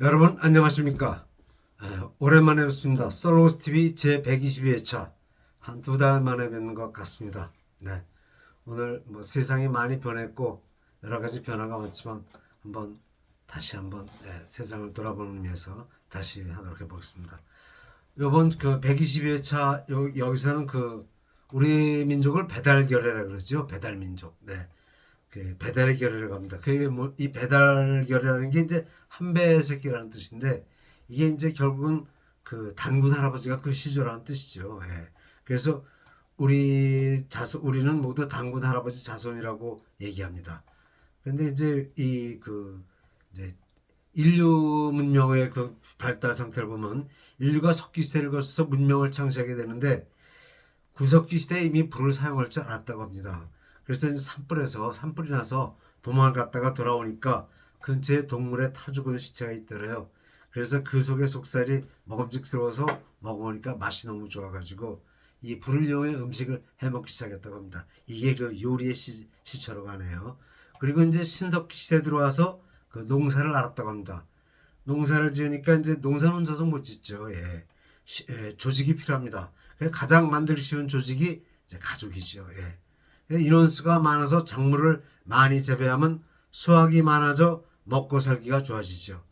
여러분 안녕하십니까? 에, 오랜만에 뵙습니다. 솔로스 TV 제 122회차 한 두 달 만에 뵙는 것 같습니다. 네, 오늘 뭐 세상이 많이 변했고 여러 가지 변화가 많지만 한번 다시 한번 예, 세상을 돌아보는 의미에서 다시 하도록 해보겠습니다. 이번 그 122회차 여, 여기서는 그 우리 민족을 배달결이라 그러죠. 배달민족. 네. 그 배달의 결의를 갑니다. 그게 뭐, 이 배달 결의라는 게 이제 한 배 새끼라는 뜻인데 이게 이제 결국은 그 단군 할아버지가 그 시조라는 뜻이죠. 예. 그래서 우리 자손 우리는 모두 단군 할아버지 자손이라고 얘기합니다. 근데 이제 이 그 이제 인류 문명의 그 발달 상태를 보면 인류가 석기 시대를 거쳐서 문명을 창시하게 되는데 구석기 시대에 이미 불을 사용할 줄 알았다고 합니다. 그래서 산불에서 산불이 나서 도망을 갔다가 돌아오니까 근처에 동물의 타 죽은 시체가 있더래요. 그래서 그 속에 속살이 먹음직스러워서 먹으니까 맛이 너무 좋아가지고 이 불을 이용해 음식을 해먹기 시작했다고 합니다. 이게 그 요리의 시, 시초라고 하네요. 그리고 이제 신석기 시대 들어와서 그 농사를 알았다고 합니다. 농사를 지으니까 이제 농사 혼자서 못 짓죠. 예. 시- 예, 조직이 필요합니다. 가장 만들기 쉬운 조직이 이제 가족이죠. 예. 인원수가 많아서 작물을 많이 재배하면 수확이 많아져 먹고 살기가 좋아지죠.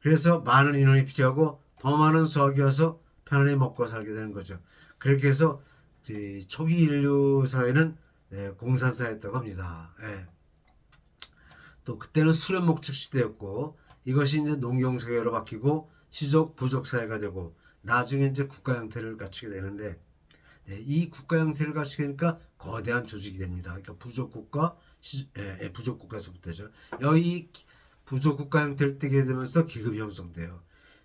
그래서 많은 인원이 필요하고 더 많은 수확이어서 편안히 먹고 살게 되는 거죠. 그렇게 해서 이 초기 인류 사회는 예, 공산사였다고 합니다. 예. 또 그때는 수련 목적 시대였고 이것이 이제 농경 사회로 바뀌고 시족 부족 사회가 되고 나중에 이제 국가 형태를 갖추게 되는데 네, 이 국가 형태를 갖추니까 거대한 조직이 됩니다. 그러니까 부족 국가, 시, 예, 예, 부족 국가에서부터죠. 여기 부족 국가 형태를 띠게 되면서 계급이 형성돼요.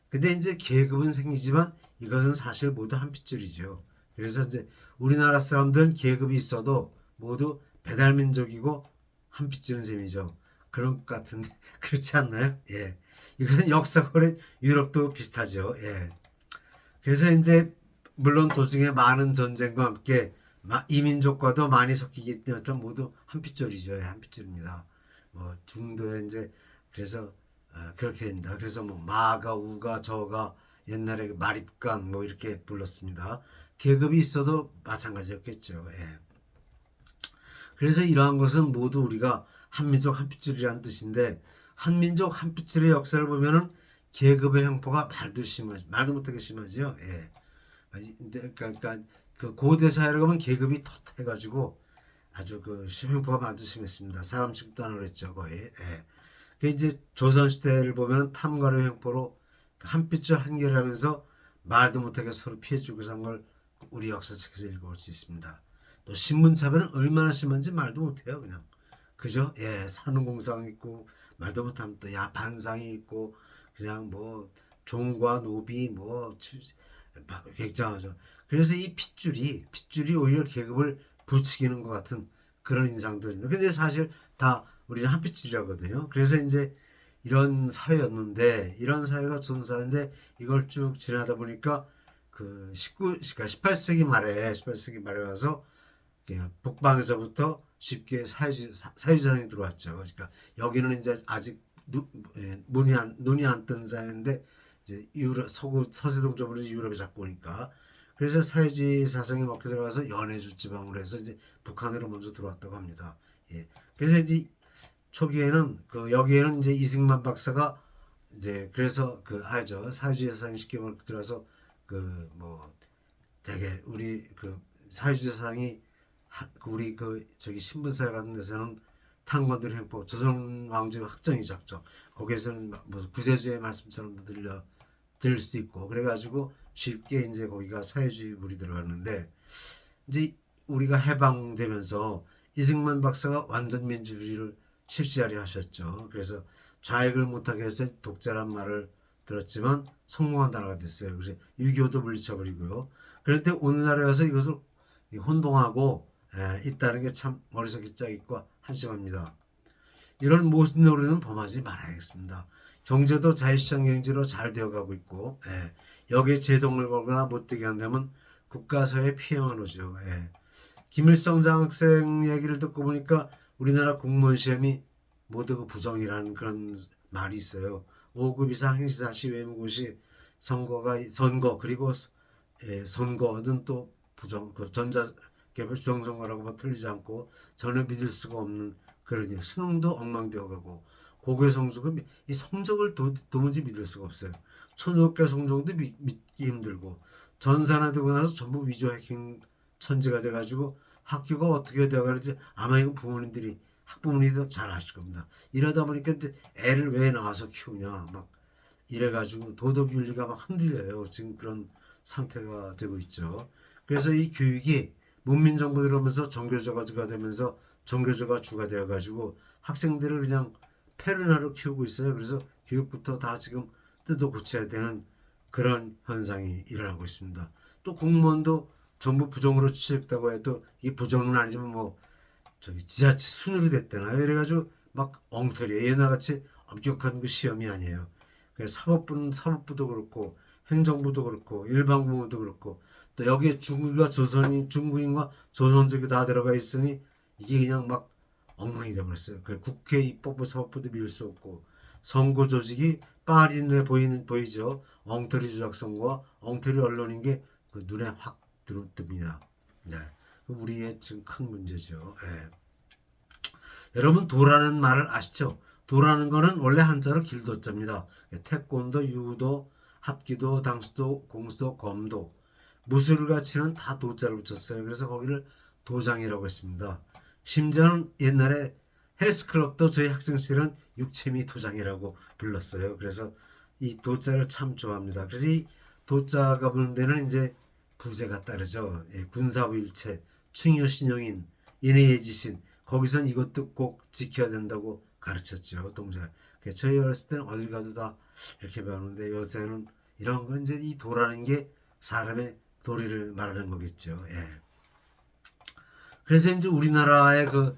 근데 이제 계급은 생기지만 이것은 사실 모두 한 핏줄이죠. 그래서 이제 우리나라 사람들은 계급이 있어도 모두 배달 민족이고 한 핏줄은 셈이죠. 그런 것 같은데 그렇지 않나요? 예. 역사가 오랜 유럽도 비슷하죠. 예. 그래서 이제 물론 도중에 많은 전쟁과 함께 마- 이민족과도 많이 섞이기 때문에 모두 한 핏줄이죠. 예, 한 핏줄입니다. 뭐 중도에 이제 그래서 어, 그렇게 됩니다. 그래서 뭐 마가 우가 저가 옛날에 마립간 뭐 이렇게 불렀습니다. 계급이 있어도 마찬가지였겠죠. 예. 그래서 이러한 것은 모두 우리가 한민족 한핏줄이라는 뜻인데 한민족 한핏줄의 역사를 보면은 계급의 형포가 말도 심하지 말도 못하게 심하죠. 예. 아, 이제 그러니까 그 고대 사회를 가면 계급이 텄해가지고 아주 그 심형포가 말도 심했습니다. 사람 안 그랬죠 거의. 예. 그 이제 조선 시대를 보면 탐가루 형포로 그한 핏줄 한결하면서 말도 못하게 서로 피해 주고 산 걸 우리 역사책에서 읽어볼 수 있습니다. 또 신분 차별은 얼마나 심한지 말도 못해요 그냥 그죠? 예 산후공상 있고 말도 못하면 또 야반상이 있고 그냥 뭐 종과 노비 뭐 추- 막 굉장하죠. 그래서 이 핏줄이 핏줄이 오히려 계급을 부추기는 것 같은 그런 인상들입니다. 근데 사실 다 우리는 한 핏줄이라거든요. 그래서 이제 이런 사회였는데 이런 사회가 사회인데 이걸 쭉 지나다 보니까 그 19, 그러니까 18세기 말에 18세기 말에 와서 북방에서부터 쉽게 사회주의 사- 사회주의상이 들어왔죠. 그러니까 여기는 이제 아직 누, 예, 문이 안 눈이 안 뜬 사회인데 이제 유럽 서구 서세동 쪽으로 유럽에 잡고 오니까 그래서 사회주의 사상이 먹혀 들어가서 연해주 지방으로 해서 이제 북한으로 먼저 들어왔다고 합니다. 예. 그래서 이제 초기에는 그 여기에는 이제 이승만 박사가 이제 그래서 그 알죠 사회주의 사상이 쉽게 먹혀 들어서 그 뭐 되게 우리 그 사회주의 사상이 하- 그 우리 그 저기 신분사회 같은 데서는 탄건들 횡포 조선 왕조 확정이 작죠. 거기에서는 무슨 구세주의 말씀처럼도 들려 들릴 수도 있고 그래가지고 쉽게 이제 거기가 사회주의 물이 들어갔는데 이제 우리가 해방되면서 이승만 박사가 완전 민주주의를 실시하려 하셨죠. 그래서 좌익을 못하게 해서 독자란 말을 들었지만 성공한 나라가 됐어요. 그래서 유교도 물리쳐버리고요. 그런데 오늘날에 와서 이것을 혼동하고 에, 있다는 게 참 머릿속에 짝 있고 한심합니다. 이런 모든 노래는 범하지 말아야겠습니다. 경제도 자유시장 경제로 잘 되어가고 있고 예, 여기에 제동을 걸거나 못되게 한다면 국가사회 피해만 오죠. 예. 김일성 장학생 얘기를 듣고 보니까 우리나라 공무원 시험이 모두 그 부정이라는 그런 말이 있어요. 5급 이상 행시사 시 외무고시 선거가 선거 그리고 예, 선거는 또 부정 그 전자 개별 부정선거라고 뭐 틀리지 않고 전혀 믿을 수가 없는 그런 일. 수능도 엉망되어가고 고교 성적은 미- 이 성적을 도, 도무지 믿을 수가 없어요. 초등학교 성적도 믿, 믿기 힘들고 전산화 되고 나서 전부 위조 해킹 천지가 돼가지고 학교가 어떻게 되어가는지 아마 이거 부모님들이 학부모님이 더 잘 아실 겁니다. 이러다 보니까 이제 애를 왜 나와서 키우냐 막 이래가지고 도덕 윤리가 막 흔들려요. 지금 그런 상태가 되고 있죠. 그래서 이 교육이 문민정부 들어오면서 정교조가 되면서 정교조가 주가 되어가지고 학생들을 그냥 페르나로 키우고 있어요. 그래서 교육부터 다 지금 뜯어 고쳐야 되는 그런 현상이 일어나고 있습니다. 또 공무원도 정부 부정으로 취직했다고 해도 이게 부정은 아니지만 뭐 저기 지자체 순으로 됐다나요. 이래가지고 막 엉터리 옛날같이 엄격한 그 시험이 아니에요. 그래서 사법부는 사법부도 그렇고 행정부도 그렇고 일반공무도 그렇고 또 여기에 중국과 조선이 중국인과 조선족이 다 들어가 있으니 이게 그냥 막 엉망이 돼버렸어요. 그 국회 입법부 사법부도 밀 수 없고 선거 조직이 파리 눈에 보이는 보이죠. 엉터리 조작 선거와 엉터리 언론인 게 그 눈에 확 들어듭니다. 네, 우리의 지금 큰 문제죠. 예. 여러분 도라는 말을 아시죠? 도라는 거는 원래 한자로 길도자입니다. 태권도, 유도, 합기도, 당수도, 공수도, 검도 무술같이는 다 도자를 붙였어요. 그래서 거기를 도장이라고 했습니다. 심지어는 옛날에 헬스클럽도 저희 학생실은 육체미 도장이라고 불렀어요. 그래서 이 도자를 참 좋아합니다. 그래서 이 도자가 부는 데는 이제 부제가 따르죠. 예, 군사부 일체, 충효 신용인, 인해예지신 거기선 이것도 꼭 지켜야 된다고 가르쳤죠. 동작. 저희 어렸을 때는 어딜 가도 다 이렇게 배우는데 요새는 이런 건 이제 이 도라는 게 사람의 도리를 말하는 거겠죠. 예. 그래서 이제 우리나라의 그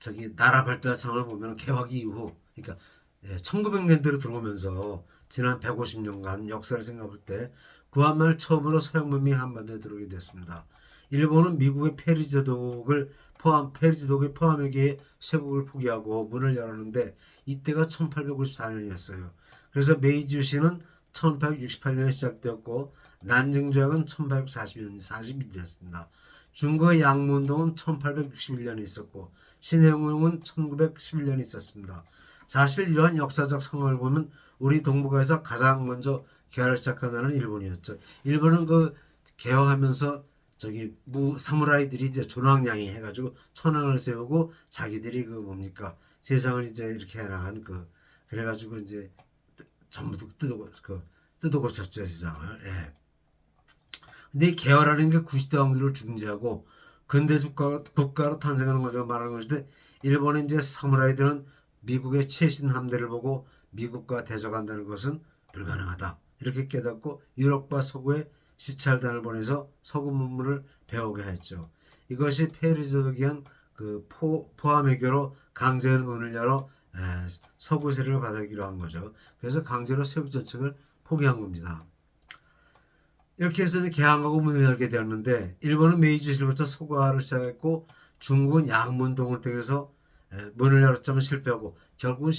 저기 나라 발달상을 보면 개화기 이후 그러니까 1900년대로 들어오면서 지난 150년간 역사를 생각할 때 구한말 처음으로 서양 문명이 한반도에 들어오게 됐습니다. 일본은 미국의 페리제독을 포함 페리제독의 포함에게 쇄국을 포기하고 문을 열었는데 이때가 1854년이었어요. 그래서 메이지 유신은 1868년에 시작되었고 난징 조약은 1840년 40일이었습니다. 중국의 양문동은 1861년에 있었고 신해용은 1911년에 있었습니다. 사실 이러한 역사적 상황을 보면 우리 동북아에서 가장 먼저 개화를 시작한 나라는 일본이었죠. 일본은 그 개화하면서 저기 무 사무라이들이 이제 존왕양이 해가지고 천왕을 세우고 자기들이 그 뭡니까 세상을 이제 이렇게 해나간 그 그래가지고 이제 뜨- 전부 뜯어 그 뜯어 고쳤죠 세상을. 예. 근데 이 개화라는 게 구시대 왕들을 중재하고 근대 국가, 국가로 탄생하는 것을 말하는 것인데 일본의 이제 사무라이들은 미국의 최신 함대를 보고 미국과 대적한다는 것은 불가능하다. 이렇게 깨닫고 유럽과 서구에 시찰단을 보내서 서구 문물을 배우게 했죠. 이것이 페리즈독이한 그 포, 포함외교로 강제로 문을 열어 에, 서구 세력을 받아들이기로 한 거죠. 그래서 강제로 세국 정책을 포기한 겁니다. 이렇게 해서 이제 개항하고 문을 열게 되었는데 일본은 메이지 시부터 서구화를 시작했고 중국은 양문동을 통해서 에, 문을 열었지만 실패하고 결국은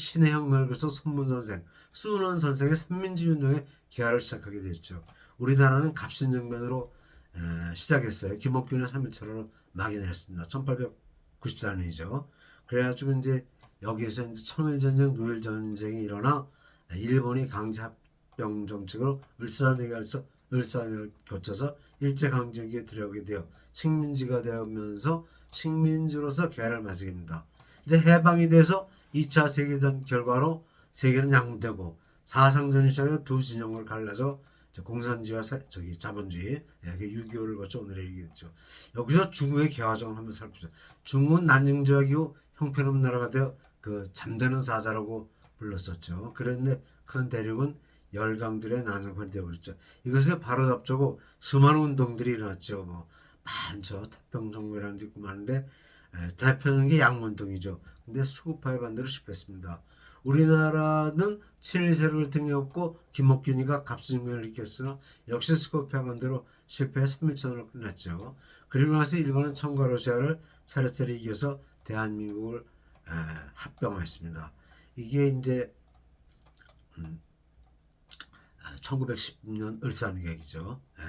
거쳐 손문 선생, 수은원 선생의 삼민주 운동에 개화를 시작하게 됐죠. 우리나라는 갑신정변으로 에, 시작했어요. 김옥균의 3.1처로 막연을 했습니다. 1894년이죠. 그래가지고 이제 여기에서 이제 청일전쟁, 노일전쟁이 일어나 일본이 강제 합병 정책으로 을사내가서 을사를 거쳐서 일제강점기에 들어오게 되어 식민지가 되면서 식민지로서 개화를 맞이게 됩니다. 이제 해방이 돼서 2차 세계대전 결과로 세계는 양분되고 사상전이 시작해서 두 진영을 갈라져 공산주의와 사- 저기 자본주의 예, 6.25를 거쳐 오늘에 이르겠죠. 여기서 중국의 개화정을 한번 살펴보죠. 중국은 난징조약 이후 형편없는 나라가 되어 그 잠드는 사자라고 불렀었죠. 그런데 큰 대륙은 열강들의 난장판이 되어버렸죠. 이것을 바로 잡자고 수많은 운동들이 일어났죠. 뭐 많죠. 태평정부라는 데 있고 많은데 에, 대표적인 게 양문동이죠. 근데 수구파의 반대로 실패했습니다. 우리나라는 친일세력을 등에 업고 김옥균이가 갑수증명을 일으켰으나 역시 수구파의 반대로 실패해 3일전으로 끝났죠. 그리고 나서 일본은 청과 러시아를 차례차례 이겨서 대한민국을 에, 합병했습니다. 이게 이제 음, 1910년 을사는 계획이죠. 예.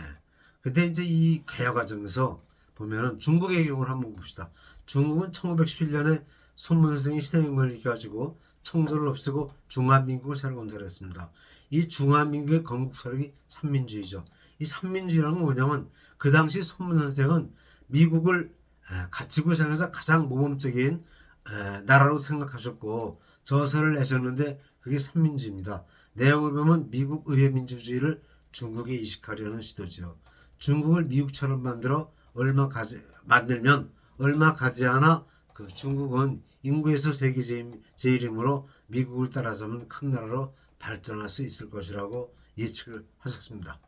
근데 이제 이 개혁 과정에서 보면은 중국의 경우를 한번 봅시다. 중국은 1911년에 손문생이 신해임을 이겨가지고 청조를 없애고 중화민국을 새로 건설했습니다. 이 중화민국의 건국 세력이 삼민주의죠. 이 삼민주의라는 건 뭐냐면 그 당시 손문 선생은 미국을 에, 가치구 생에서 가장 모범적인 에, 나라로 생각하셨고 저서를 내셨는데 그게 삼민주의입니다. 내용을 보면 미국 의회 민주주의를 중국에 이식하려는 시도죠. 중국을 미국처럼 만들어 얼마 가지 만들면 얼마 가지 않아 그 중국은 인구에서 세계 제일, 제일이므로 미국을 따라잡는 큰 나라로 발전할 수 있을 것이라고 예측을 하셨습니다.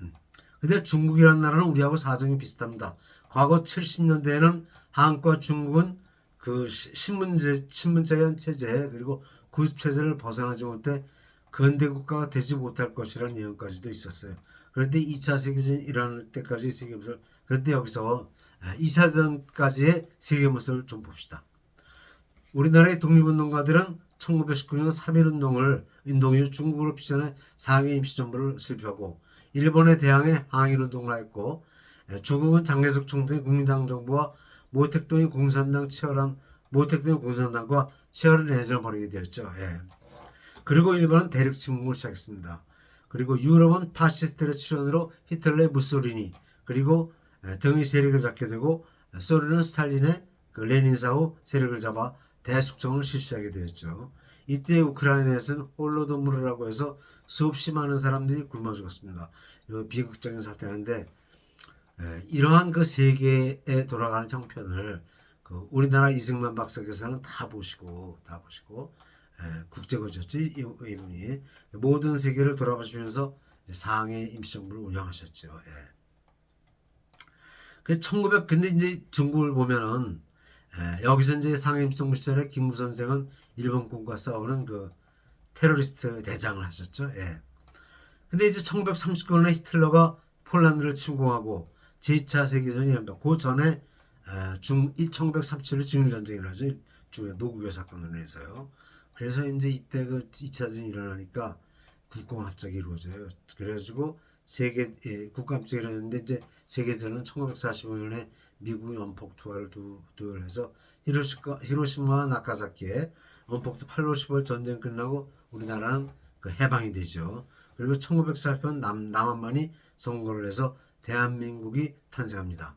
음. 근데 중국이라는 나라는 우리하고 사정이 비슷합니다. 과거 70년대에는 한국과 중국은 그 시- 신문제 신문제한 체제 그리고 구습 체제를 벗어나지 못해 근대 국가가 되지 못할 것이라는 예언까지도 있었어요. 그런데 2차 세계대전이 일어날 때까지 세계 모습을 그런데 여기서 2차 대전까지의 세계 모습을 좀 봅시다. 우리나라의 독립운동가들은 1919년 3.1운동을 운동 이후 중국으로 피전해 상해 임시정부를 수립하고 일본에 대항해 항일운동을 에, 중국은 장개석 총통의 국민당 정부와 모택동의 공산당 치열한 모택동의 공산당과 치열한 내전을 벌이게 되었죠. 예. 그리고 일본은 대륙 침공을 시작했습니다. 그리고 유럽은 파시스트의 출현으로 히틀러의 무소리니 그리고 에, 등의 세력을 잡게 되고 에, 소련은 스탈린의 그 레닌사후 세력을 잡아 대숙청을 실시하게 되었죠. 이때 우크라이나에서는 홀로도무르라고 해서 수없이 많은 사람들이 굶어 죽었습니다. 이 비극적인 사태인데 에, 이러한 그 세계에 돌아가는 형편을 그 우리나라 이승만 박사께서는 다 보시고 다 보시고 에, 국제거주였죠 이- 이분이 모든 세계를 돌아보시면서 상해 임시정부를 운영하셨죠. 예. 그 1900 근데 이제 중국을 보면은 에, 여기서 이제 상해 임시정부 시절에 김무 선생은 일본군과 싸우는 그 테러리스트 대장을 하셨죠. 예. 근데 이제 1939년에 히틀러가 폴란드를 침공하고 제2차 세계전이 일어납니다. 그 전에 에, 중 1937년 중일 전쟁을 하죠. 중에 노구교 사건으로 인해서요. 그래서 이제 이때 그 2차전이 일어나니까 국공합작이 이루어져요. 그래가지고 세계 예, 국감증이 일어났는데 이제 세계대전은 1945년에 미국이 원폭 투하를 두, 두를 해서 히로시마, 히로시마와 나카사키에 원폭 8월 10월 전쟁 끝나고 우리나라는 그 해방이 되죠. 그리고 1940년 남, 남한만이 선거를 해서 대한민국이 탄생합니다.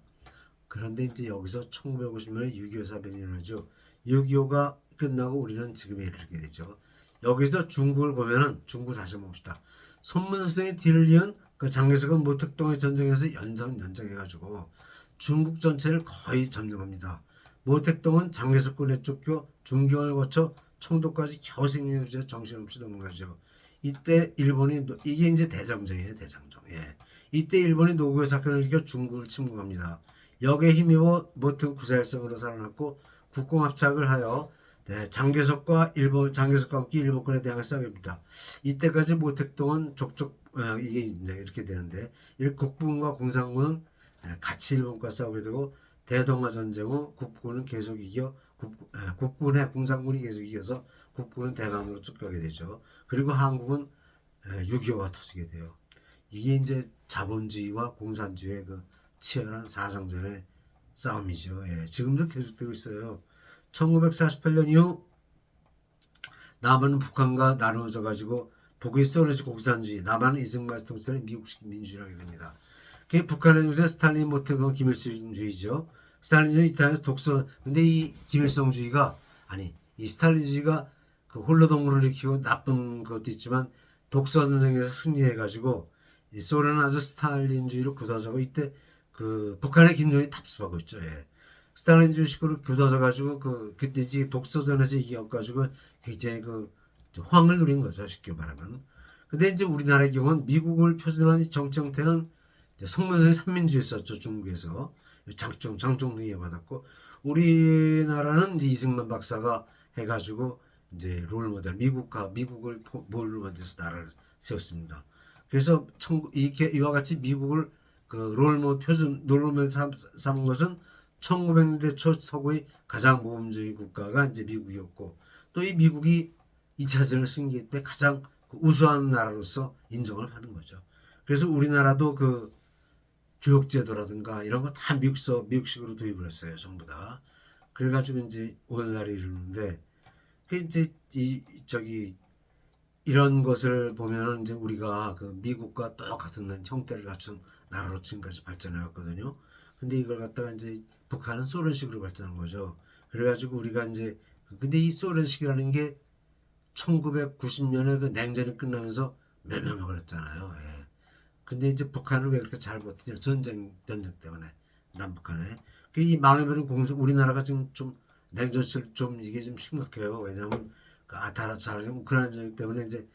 그런데 이제 여기서 1950년에 6.25 사변이 일어나죠. 6.25가 끝나고 우리는 지금에 이르게 되죠. 여기서 중국을 보면은 중국 다시 봅시다. 손문 선생의 뒤를 이은 그 장개석은 모택동의 전쟁에서 연장 연장해가지고 중국 전체를 거의 점령합니다. 모택동은 장개석군에 쫓겨 중경을 거쳐 청도까지 겨우 생명을 유지해 정신없이 넘어가죠. 이때 일본이 노- 이게 이제 대장정이에요 대장정. 예. 이때 일본이 노구의 사건을 이겨 중국을 침공합니다. 역에 힘입어 모택 구사일성으로 살아났고 국공합작을 하여 네, 장개석과 일본 장개석과 함께 일본군에 대항해 싸웁니다. 이때까지 모택동은 족족 어, 이게 이제 이렇게 되는데 일 국군과 공산군은 에, 같이 일본과 싸우게 되고 대동아 전쟁 후 국군은 계속 이겨 국, 에, 국군의 공산군이 계속 이겨서 국군은 대남으로 쫓겨가게 되죠. 그리고 한국은 6.25가 터지게 돼요. 이게 이제 자본주의와 공산주의의 그 치열한 사상전의 싸움이죠. 예, 지금도 계속되고 있어요. 1948년 이후 남한은 북한과 나누어져 가지고 북의 소련식 공산주의, 남한은 이승만 통치의 미국식 민주주의를 하게 됩니다. 그 북한의 중에 스탈린 모태건 김일성주의죠. 스탈린주의 이탈리아에서 독서. 근데 이 김일성주의가 아니 이 스탈린주의가 그 홀로 동물을 일으키고 나쁜 것도 있지만 독서 전쟁에서 승리해가지고 이 소련은 아주 스탈린주의로 굳어져고 이때 그 북한의 김정이 답습하고 있죠. 예. 스탈린주의식으로 굳어져 가지고 그 그때 이제 독서전에서 이겨 가지고 굉장히 그 황을 누린 거죠. 쉽게 말하면. 근데 이제 우리나라의 경우는 미국을 표준한 이 정치 형태는 이제 성문선이 삼민주의였었죠. 중국에서 장종 장종등이 이어받았고 우리나라는 이제 이승만 박사가 해가지고 이제 롤 모델 미국과 미국을 롤 모델에서 나라를 세웠습니다. 그래서 청, 이렇게 이와 같이 미국을 그 롤 모델 표준 롤 모델 삼, 삼은 것은 1900년대 초 서구의 가장 모범주의 국가가 이제 미국이었고 또 이 미국이 2차 대전을 승리할 때 가장 그 우수한 나라로서 인정을 받은 거죠. 그래서 우리나라도 그 교육제도라든가 이런 거 다 미국서 미국식으로 도입을 했어요, 전부 다. 그래가지고 이제 오늘날에 이르는데 그 이제 이 저기 이런 것을 보면은 이제 우리가 그 미국과 똑같은 형태를 갖춘 나라로 지금까지 발전해 왔거든요. 근데 이걸 갖다가 이제 북한은 소련식으로 발전한 거죠. 그래가지고 우리가 이제 그- 근데 이 소련식이라는 게 1990년에 그 냉전이 끝나면서 멸망을 했잖아요. 예. 근데 이제 북한을 왜 그렇게 잘 버티냐 전쟁 전쟁 때문에 남북한에 그이 망해버린 공산 우리나라가 지금 좀 냉전실 좀 이게 좀 심각해요. 왜냐하면 그 아타라 잘 우크라이나 전쟁 때문에 이제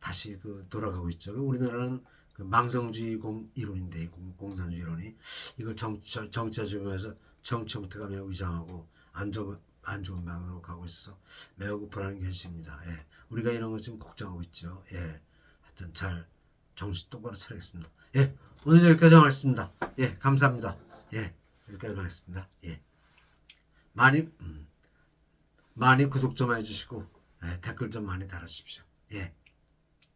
다시 그 돌아가고 있죠. 그 우리나라는 그 망성주의 공 이론인데 이 공, 공산주의 이론이 이걸 정 정치화 적용해서 정치 형태가 매우 이상하고 안 좋은 안 좋은 방향으로 가고 있어서 매우 불안한 현실입니다. 예. 우리가 이런 거 지금 걱정하고 있죠. 예. 하여튼 잘 정신 똑바로 차리겠습니다. 예. 오늘 여기까지 하겠습니다. 예. 감사합니다. 예. 여기까지 하겠습니다. 예. 많이 음, 많이 구독 좀 해주시고 예, 댓글 좀 많이 달아주십시오. 예.